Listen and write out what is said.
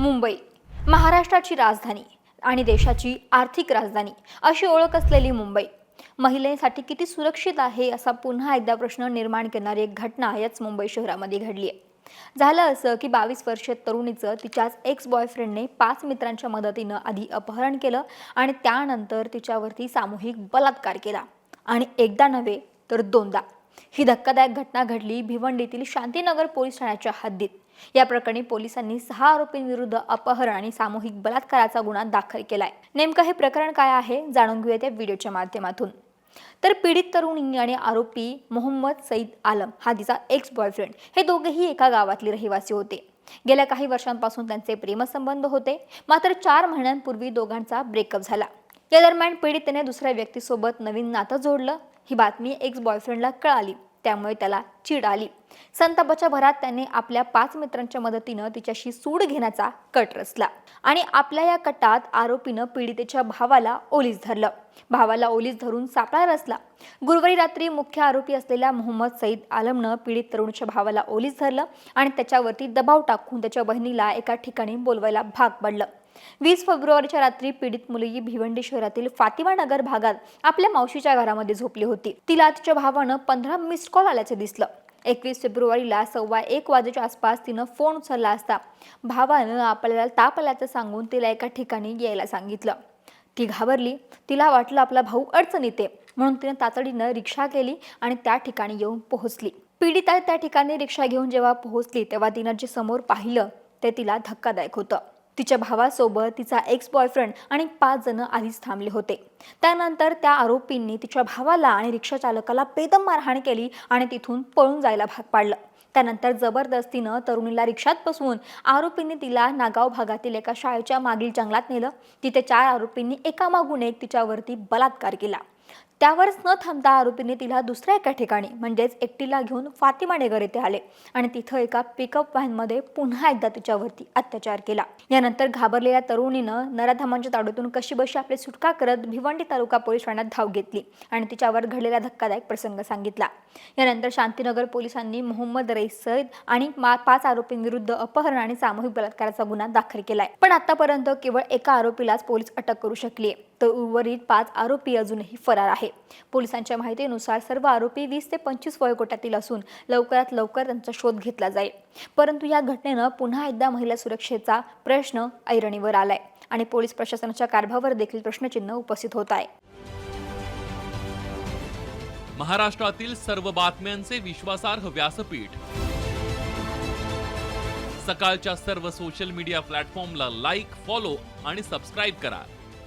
मुंबई महाराष्ट्राची राजधानी आणि देशाची आर्थिक राजधानी अशी ओळख असलेली मुंबई. महिलेसाठी किती सुरक्षित आहे असा पुन्हा एकदा प्रश्न निर्माण करणारी एक घटना याच मुंबई शहरामध्ये घडली आहे. झालं असं की बावीस वर्षीय तरुणीचं तिच्याच एक्स बॉयफ्रेंडने पाच मित्रांच्या मदतीनं आधी अपहरण केलं आणि त्यानंतर तिच्यावरती सामूहिक बलात्कार केला. आणि एकदा नव्हे तर दोनदा. ही धक्कादायक घटना घडली भिवंडीतील शांतीनगर पोलीस ठाण्याच्या हद्दीत. या प्रकरणी पोलिसांनी सहा आरोपींविरुद्ध अपहरण आणि सामूहिक बलात्काराचा गुन्हा दाखल केलाय. नेमकं हे प्रकरण काय आहे जाणून घेऊया त्या व्हिडिओच्या माध्यमातून. तर पीडित तरुणी आणि आरोपी मोहम्मद सईद आलम हा तिचा एक्स बॉयफ्रेंड हे दोघेही एका गावातले रहिवासी होते. गेल्या काही वर्षांपासून त्यांचे प्रेमसंबंध होते. मात्र चार महिन्यांपूर्वी दोघांचा ब्रेकअप झाला. या दरम्यान पीडितेने दुसऱ्या व्यक्तीसोबत नवीन नातं जोडलं. ही बातमी एक्स बॉयफ्रेंडला कळाली. त्यामुळे त्याला चीड आली. संतापाच्या भरात त्याने आपल्या पाच मित्रांच्या मदतीनं तिच्याशी सूड घेण्याचा कट रचला आणि आपल्या या कटात आरोपीनं पीडितेच्या भावाला ओलीस धरलं. भावाला ओलीस धरून सापळा रचला. गुरुवारी रात्री मुख्य आरोपी असलेल्या मोहम्मद सईद आलमनं पीडित तरुणच्या भावाला ओलीस धरलं आणि त्याच्यावरती दबाव टाकून त्याच्या बहिणीला एका ठिकाणी बोलवायला भाग पडलं. वीस फेब्रुवारीच्या रात्री पीडित मुलगी भिवंडी शहरातील फातिमा नगर भागात आपल्या मावशीच्या घरामध्ये झोपली होती. तिला तिच्या भावानं पंधरा मिस कॉल आल्याचे दिसलं. एकवीस फेब्रुवारीला सव्वा एक वाजेच्या आसपास तिनं फोन उचलला असता. भावानं आपल्याला ताप आल्याचं सांगून तिला एका ठिकाणी यायला सांगितलं. ती घाबरली. तिला वाटलं आपला भाऊ अडचणीत आहे. म्हणून तिने तातडीनं रिक्षा केली आणि त्या ठिकाणी येऊन पोहोचली. पीडिता त्या ठिकाणी रिक्षा घेऊन जेव्हा पोहोचली तेव्हा तिनं जे समोर पाहिलं ते तिला धक्कादायक होतं. तिच्या भावासोबत तिचा एक्स बॉयफ्रेंड आणि पाच जण आधीच थांबले होते. त्यानंतर त्या आरोपींनी तिच्या भावाला आणि रिक्षा चालकाला बेदम मारहाण केली आणि तिथून पळून जायला भाग पाडलं. त्यानंतर जबरदस्तीनं तरुणीला रिक्षात बसवून आरोपींनी तिला नागाव भागातील एका शाळेच्या मागील जंगलात नेलं. तिथे चार आरोपींनी एकामागून एक तिच्यावरती बलात्कार केला. त्यावरच न थांबता आरोपींनी तिला दुसऱ्या एका ठिकाणी म्हणजेच एकटीला घेऊन फातिमा नगर येथे आले. आणि तिथं एका पिकअप व्हॅनमध्ये पुन्हा एकदा तिच्यावरती अत्याचार केला. यानंतर घाबरलेल्या तरुणीनं नराधामांच्या ताडूतून कशीबशी आपली सुटका करत भिवंडी तालुका पोलीस ठाण्यात धाव घेतली आणि तिच्यावर घडलेला धक्कादायक प्रसंग सांगितला. यानंतर शांतीनगर पोलिसांनी मोहम्मद रईस सईद आणि पाच आरोपींविरुद्ध अपहरण आणि सामूहिक बलात्काराचा गुन्हा दाखल केलाय. पण आतापर्यंत केवळ एका आरोपीलाच पोलीस अटक करू शकली तर उर्वरित पाच आरोपी अजूनही फरार आहे. पोलिसांच्या माहितीनुसार सर्व आरोपी वीस ते पंचवीस वयोगटातील असून लवकरात लवकर त्यांचा शोध घेतला जाईल. परंतु या घटनेनं पुन्हा एकदा महिला सुरक्षेचा प्रश्न ऐरणीवर आलाय आणि पोलीस प्रशासनाच्या कारभावर देखील प्रश्नचिन्ह उपस्थित होत आहे. महाराष्ट्रातील सर्व बातम्यांचे विश्वासार्ह व्यासपीठ. सकाळच्या सर्व सोशल मीडिया प्लॅटफॉर्मला लाईक फॉलो आणि सबस्क्राईब करा.